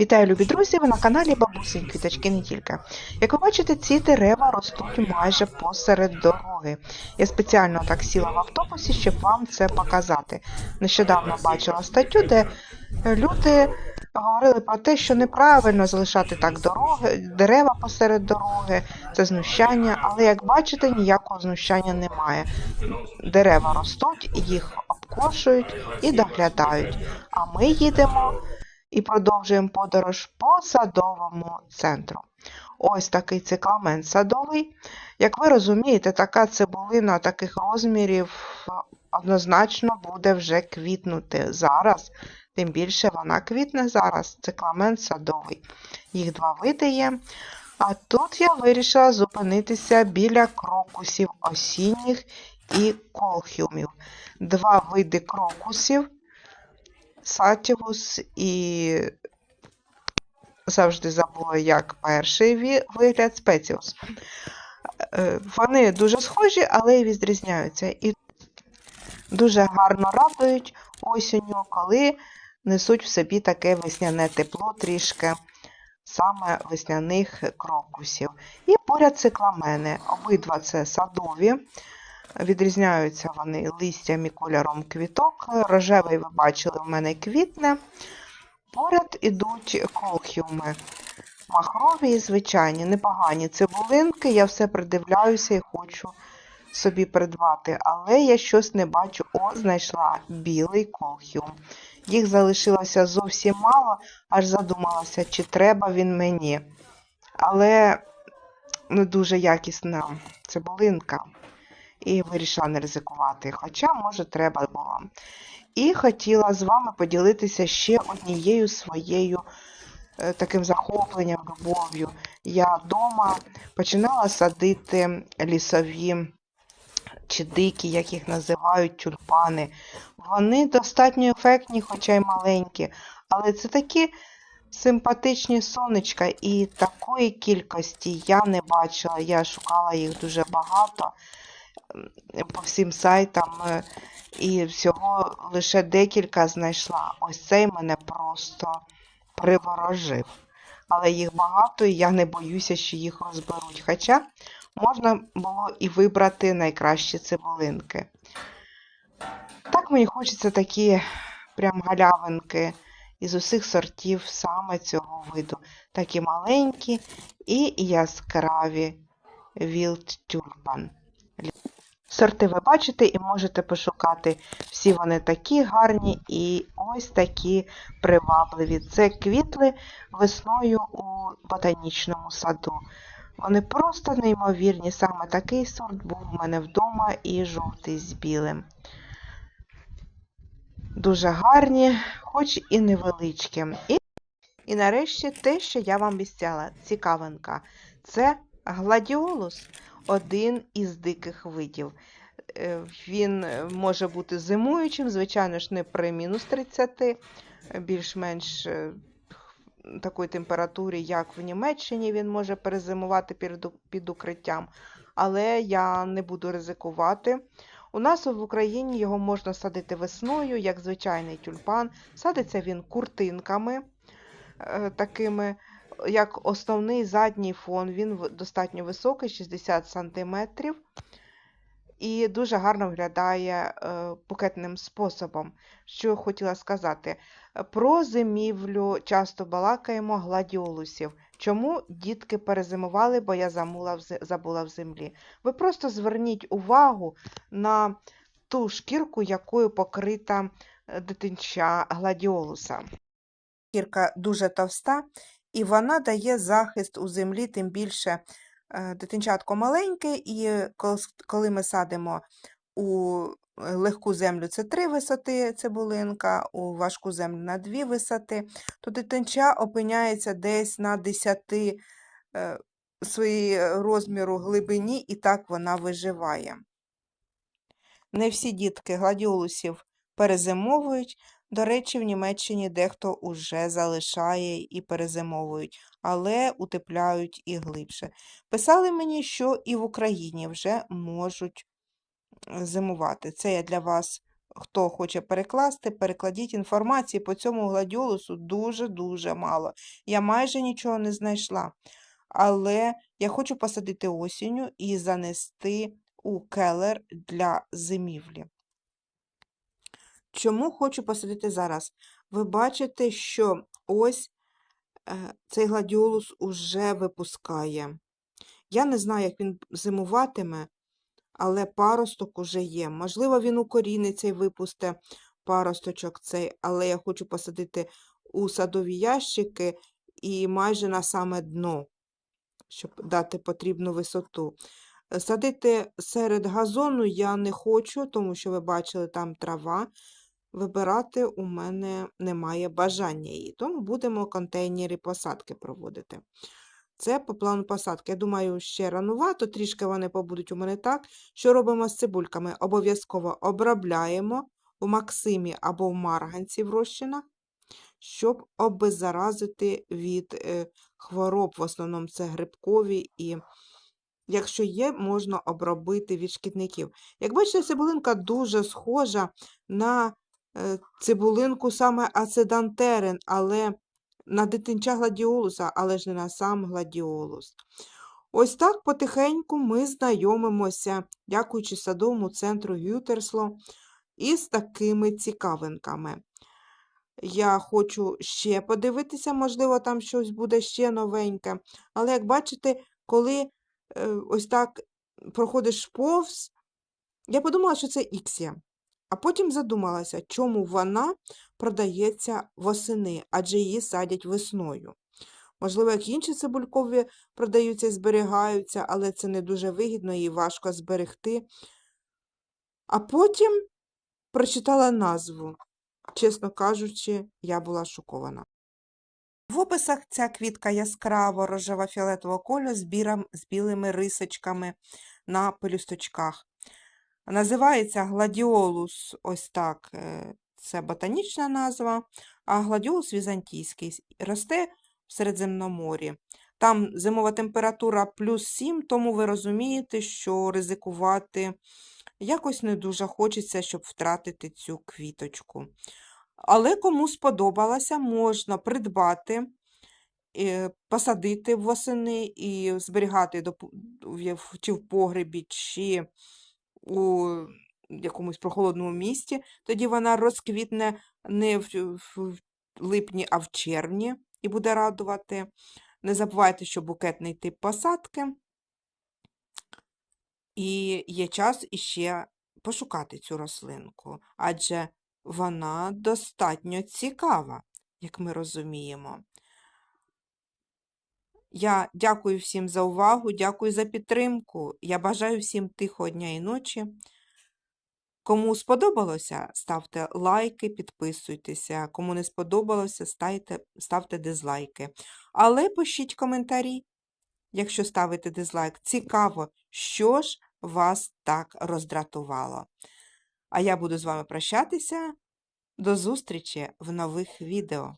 Вітаю, любі друзі! Ви на каналі Бабусин Квіточки не тільки. Як ви бачите, ці дерева ростуть майже посеред дороги. Я спеціально так сіла в автобусі, щоб вам це показати. Нещодавно бачила статтю, де люди говорили про те, що неправильно залишати так дороги, дерева посеред дороги, це знущання, але як бачите, ніякого знущання немає. Дерева ростуть, їх обкошують і доглядають. А ми їдемо і продовжуємо подорож по садовому центру. Ось такий цикламен садовий. Як ви розумієте, така цибулина таких розмірів однозначно буде вже квітнути зараз. Тим більше вона квітне зараз, цикламен садовий. Їх два види є. А тут я вирішила зупинитися біля крокусів осінніх і колхіумів. Два види крокусів Сатівус і завжди забула, як перший вигляд спеціус. Е, Вони дуже схожі, але й відрізняються. І дуже гарно радують осінню, коли несуть в собі таке весняне тепло трішки саме весняних крокусів. І поряд цикламени. Обидва це садові. Відрізняються вони листям і кольором квіток. Рожевий, ви бачили, в мене квітне. Поряд ідуть колхіуми. Махрові і звичайні, непогані цибулинки. Я все придивляюся і хочу собі придбати. Але я щось не бачу. О, знайшла білий колхіум. Їх залишилося зовсім мало, аж задумалася, чи треба він мені. Але не дуже якісна цибулинка і вирішила не ризикувати, хоча, може, треба було. І хотіла з вами поділитися ще однією своєю е, таким захопленням, любов'ю. Я вдома починала садити лісові чи дикі, як їх називають, тюльпани. Вони достатньо ефектні, хоча й маленькі, але це такі симпатичні сонечка, і такої кількості я не бачила. Я шукала їх дуже багато по всім сайтам е, і всього лише декілька знайшла. Ось цей мене просто приворожив. Але їх багато, і я не боюся, що їх розберуть. Хоча можна було і вибрати найкращі цибулинки. Так мені хочеться такі прям галявинки із усіх сортів саме цього виду. Такі маленькі і яскраві Wild Tulpan. Сорти ви бачите і можете пошукати. Всі вони такі гарні і ось такі привабливі. Це квітли весною у ботанічному саду. Вони просто неймовірні. Саме такий сорт був у мене вдома і жовтий з білим. Дуже гарні, хоч і невеличкі. І, і нарешті те, що я вам обіцяла, цікавинка. Це гладіолус, один із диких видів. Е, Він е, може бути зимуючим, звичайно ж, не при мінус 30, е, більш-менш такої температурі, як в Німеччині, він може перезимувати під, під укриттям. Але я не буду ризикувати. У нас в Україні його можна садити весною, як звичайний тюльпан. Садиться він куртинками такими, як основний задній фон. Він достатньо високий, 60 см. І дуже гарно виглядає е, букетним способом. Що я хотіла сказати? Про зимівлю часто балакаємо гладіолусів. Чому дітки перезимували, бо я забула в землі? Ви просто зверніть увагу на ту шкірку, якою покрита е, дитинча гладіолуса. Шкірка дуже товста, і вона дає захист у землі, тим більше е, дитинчатко маленьке, і коли ми садимо у е, легку землю це три висоти цибулинка, у важку землю на дві висоти, то дитинча опиняється десь на 10 е, своїй розміру глибині, і так вона виживає. Не всі дітки гладіолусів перезимовують. До речі, в Німеччині дехто уже залишає і перезимовують, але утепляють і глибше. Писали мені, що і в Україні вже можуть зимувати. Це я для вас хто хоче перекласти, перекладіть інформації по цьому гладіолусу дуже-дуже мало. Я майже нічого не знайшла. Але я хочу посадити осінню і занести у келер для зимівлі. Чому хочу посадити зараз? Ви бачите, що ось е, цей гладіолус уже випускає. Я не знаю, як він зимуватиме, але паросток уже є. Можливо, він укоріниться і випусте паросточок цей, але я хочу посадити у садові ящики і майже на саме дно, щоб дати потрібну висоту. Садити серед газону я не хочу, тому що ви бачили, там трава. Вибирати у мене немає бажання її, тому будемо контейнери посадки проводити. Це по плану посадки. Я думаю, ще ранувато, трішки вони побудуть у мене так. Що робимо з цибульками? Обов'язково обробляємо у Максимі або в марганці в розчинах, щоб обеззаразити від е, хвороб, в основному це грибкові, і якщо є, можна обробити від шкідників. Як бачите, цибулинка дуже схожа на цибулинку саме ацедантерин, але на дитинча гладіолуса, але ж не на сам гладіолус. Ось так потихеньку ми знайомимося, дякуючи садовому центру Гютерсло, із такими цікавинками. Я хочу ще подивитися, можливо, там щось буде ще новеньке. Але, як бачите, коли е, ось так проходиш повз, я подумала, що це іксія. А потім задумалася, чому вона продається восени, адже її садять весною. Можливо, як інші цибулькові продаються і зберігаються, але це не дуже вигідно і важко зберегти. А потім прочитала назву. Чесно кажучи, я була шокована. В описах ця квітка яскраво рожево фіолетового кольору з, з білими рисочками на пелюсточках. Називається гладіолус, ось так, е, це ботанічна назва, а гладіолус візантійський росте в Середземноморі. Там зимова температура плюс 7, тому ви розумієте, що ризикувати якось не дуже хочеться, щоб втратити цю квіточку. Але кому сподобалося, можна придбати, е, посадити восени і зберігати чи в погребі, чи у якомусь прохолодному місці. Тоді вона розквітне не в, в липні, а в червні і буде радувати. Не забувайте, що букетний тип посадки. І є час іще пошукати цю рослинку, адже вона достатньо цікава, як ми розуміємо. Я дякую всім за увагу, дякую за підтримку. Я бажаю всім тихого дня і ночі. Кому сподобалося, ставте лайки, підписуйтеся. Кому не сподобалося, ставте, ставте дизлайки. Але пишіть коментарі, якщо ставите дизлайк. Цікаво, що ж вас так роздратувало. А я буду з вами прощатися. До зустрічі в нових відео.